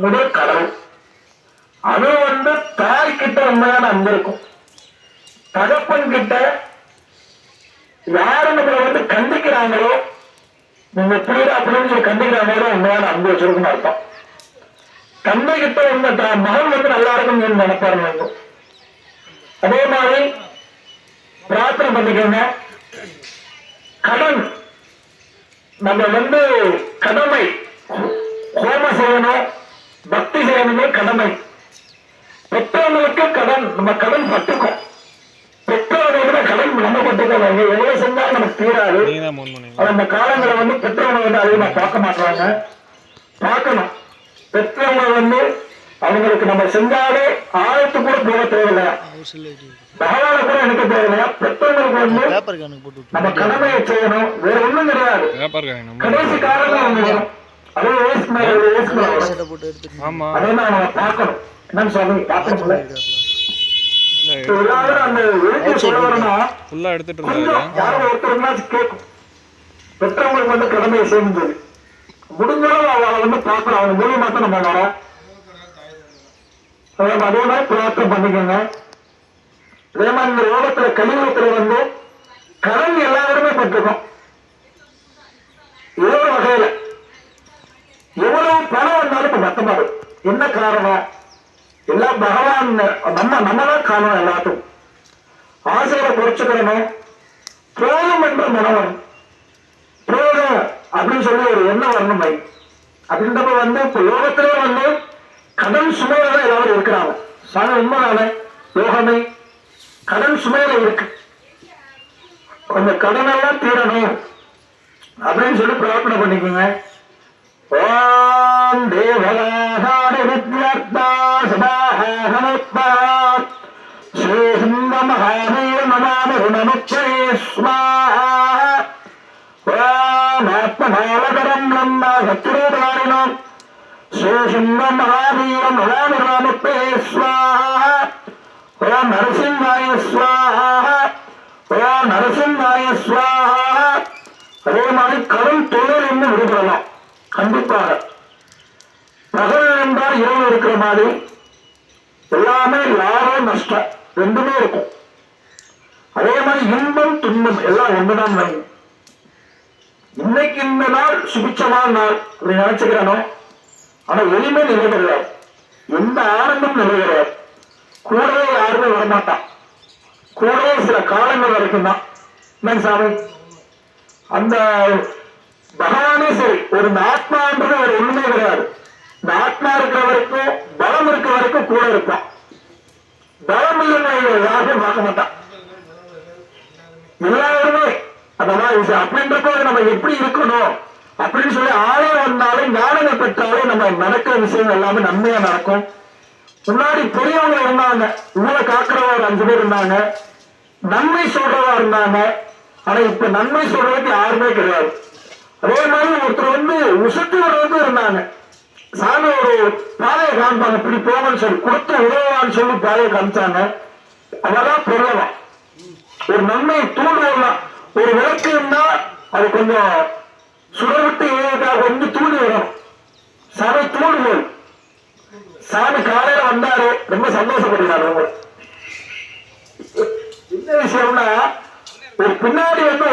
முதல் கடவுள். அது வந்து தாய் கிட்ட உண்மையான அன்பு இருக்கும். தகப்பன் கிட்ட யாரு நம்மளை வந்து கண்டிக்கிறாங்களோ நீங்க புரியுதா அப்படின்னு சொல்லி கண்டிக்கிறாங்களோ உண்மையான அன்பு வச்சிருக்குன்னு அர்த்தம். தந்தை கிட்ட உண்மை மகன் வந்து நல்லா இருக்கும் நினைப்பாரு வேண்டும் அதே மாதிரி பிரார்த்தனை பண்ணிக்கோங்க. கடன். நம்ம வந்து கடமை ஹோமம் செய்யணும். பக்தி செய்யணுமே கடமை. பெற்றவங்களுக்கு கடன் நம்ம கடன் பட்டுக்கும். பெற்றவர்களுக்கு கடன் நம்ம பட்டுக்கோங்க எவ்வளவு செஞ்சாலும் நமக்கு தீராது. அந்த காலங்களை வந்து பெற்றவங்க வந்து அதிகமா பார்க்க மாட்டாங்க. பார்க்கணும். பெற்றவங்க வந்து அவங்களுக்கு நம்ம செஞ்சாலே ஆழத்து கூட போக தேவையில்லையா பகவான கூட எனக்கு தேவையில்லையா பெற்றவங்களுக்கு வந்து நம்ம கடமையை செய்யணும். வேற ஒண்ணும் கிடையாது. கடைசி காலம் ஒண்ணு வரும். ஆமா. ஃபுல்லா எடுத்துட்டு இருந்தாரு பெற்றவங்களுக்கு வந்து கடமையை சொல்லி முடிஞ்சளவு அவளை வந்து பார்க்கணும். அவங்க மூலியமா தான் நம்ம வரோம். அதே மாதிரி பிரார்த்தனை பண்ணிக்கோங்க. அதே மாதிரி இந்த ரோகத்துல கலியுகத்துல வந்து கடன் எல்லாருமே பட்டிருக்கோம் ஏதோ ஒரு வகையில எவ்வளவு பணம் வந்தாலும் இப்ப மத்தமாடு என்ன காரணம்? எல்லாம் பகவான் நம்ம நம்மதான் காரணம் எல்லாத்துக்கும். ஆசையை குறைச்சுக்கணும் போதும் என்ற மனம் வரணும் போதும் அப்படின்னு சொல்லி ஒரு எண்ணம் வரணும். மை அப்படின்றப்ப வந்து இப்ப யோகத்திலே வந்து கடன் சுமையில தான் எல்லாரும் இருக்கிறாங்க. சாக உண்மைதானே யோகமே. கடன் சுமையில இருக்கு. அந்த கடனெல்லாம் தீரணும். அப்படின்னு சொல்லி பிரார்த்தனை பண்ணிக்கோங்க. ஓம் தேவலா வித்யார்த்தா சதாஹமுத்பா ஸ்ரீசிம்ம மகாவீர நமாமிருணமுச்சே ஸ்வாஹா ஓம் ஆத்மபாலகரம் பிரம்ம சத்ரூபாரிணம் ஸ்ரீசிம்ம மகாவீர நமாமிருணமுச்சே ஸ்வாஹா ஓம் நரசிம்மாய ஸ்வாஹா ஓம் நரசிம்மாய ஸ்வாஹா அதே மாதிரி கரும் தொழில் என்று விடுபடலாம் கண்டிப்பாக தான் இரவு இருக்கிற மாதிரி எல்லாமே லாபம் நஷ்டம் ரெண்டுமே இருக்கும். அதே மாதிரி இன்பம் துன்பம் எல்லாம் ஒன்றுதான் வரும் இன்னைக்கு இந்த நாள் சுபிச்சமான நாள் அப்படி நினைச்சுக்கிறானோ? ஆனா எளிமை நிலை எந்த ஆனந்தம் நிலை கூடவே யாருமே வரமாட்டான் கூடவே சில காலங்கள் வரைக்கும் தான். சாமி? அந்த பகவானே சரி ஒரு ஆத்மான்றது ஒரு ஒண்ணுமே கிடையாது. இந்த ஆத்மா இருக்கிற வரைக்கும் பலம் இருக்கிற வரைக்கும் கூட இருப்பான் பலம் இல்லைன்னு யாருமே பார்க்க மாட்டான் எல்லாருமே அதெல்லாம் இது அப்படின்றப்ப நம்ம எப்படி இருக்கணும்? அப்படின்னு சொல்லி ஆளே வந்தாலும் ஞானங்கள் பெற்றாலும் நம்ம நடக்கிற விஷயம் எல்லாமே நன்மையா நடக்கும். முன்னாடி பெரியவங்க இருந்தாங்க. ஊரை காக்குறவா ஒரு அஞ்சு பேர் இருந்தாங்க. நன்மை சொல்றவா இருந்தாங்க. ஆனா இப்ப நன்மை சொல்றதுக்கு யாருமே கிடையாது. அதே மாதிரி ஒருத்தர் வந்து உசுத்து வர்றதுக்கு இருந்தாங்க. சாமி ஒரு பாதையை காமிப்பாங்க இப்படி போங்கன்னு சொல்லி கொடுத்து உதவான்னு சொல்லி பாதையை காமிச்சாங்க. அதெல்லாம் பெரியவன் ஒரு நன்மையை தூண்டுவலாம் ஒரு விளக்கு இருந்தா அது கொஞ்சம் சுடவிட்டு ஏற்காக கொஞ்சம் தூண்டி வரும் சாமி தூண்டுவோம் சாமி காலையில வந்தாரு. ரொம்ப சந்தோஷப்படுகிறார் ரொம்ப என்ன விஷயம்னா ஒரு பின்னாடி வந்து